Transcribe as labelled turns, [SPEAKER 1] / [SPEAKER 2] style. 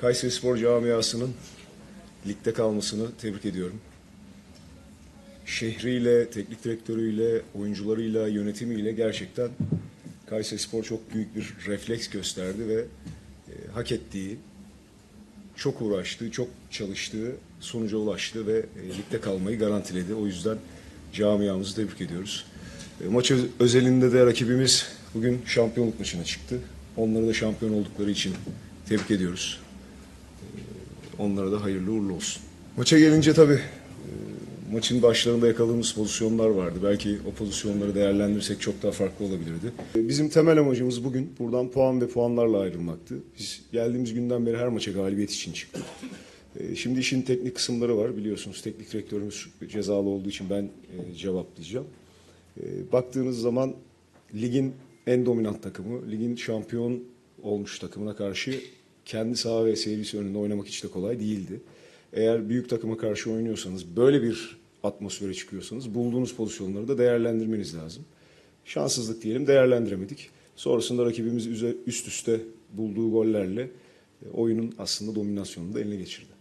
[SPEAKER 1] Kayseri Spor camiasının ligde kalmasını tebrik ediyorum. Şehriyle, teknik direktörüyle, oyuncularıyla, yönetimiyle gerçekten Kayseri Spor çok büyük bir refleks gösterdi ve e, hak ettiği, çok uğraştığı, çok çalıştığı sonuca ulaştı ve e, ligde kalmayı garantiledi. O yüzden camiamızı tebrik ediyoruz. E, maç öz- özelinde de rakibimiz bugün şampiyonluk maçına çıktı. Onları da şampiyon oldukları için tebrik ediyoruz. E, onlara da hayırlı uğurlu olsun. Maça gelince tabii e, maçın başlarında yakaladığımız pozisyonlar vardı. Belki o pozisyonları değerlendirsek çok daha farklı olabilirdi. E, Bizim temel amacımız bugün buradan puan ve puanlarla ayrılmaktı. Biz geldiğimiz günden beri her maça galibiyet için çıktık. E, Şimdi işin teknik kısımları var biliyorsunuz. Teknik direktörümüz cezalı olduğu için ben cevaplayacağım. Baktığınız zaman ligin en dominant takımı, ligin şampiyon olmuş takımına karşı kendi saha ve seyircisi önünde oynamak hiç de kolay değildi. Eğer büyük takıma karşı oynuyorsanız, böyle bir atmosfere çıkıyorsanız bulduğunuz pozisyonları da değerlendirmeniz lazım. Şanssızlık diyelim, değerlendiremedik. Sonrasında rakibimiz üst üste bulduğu gollerle e, oyunun aslında dominasyonunu da eline geçirdi.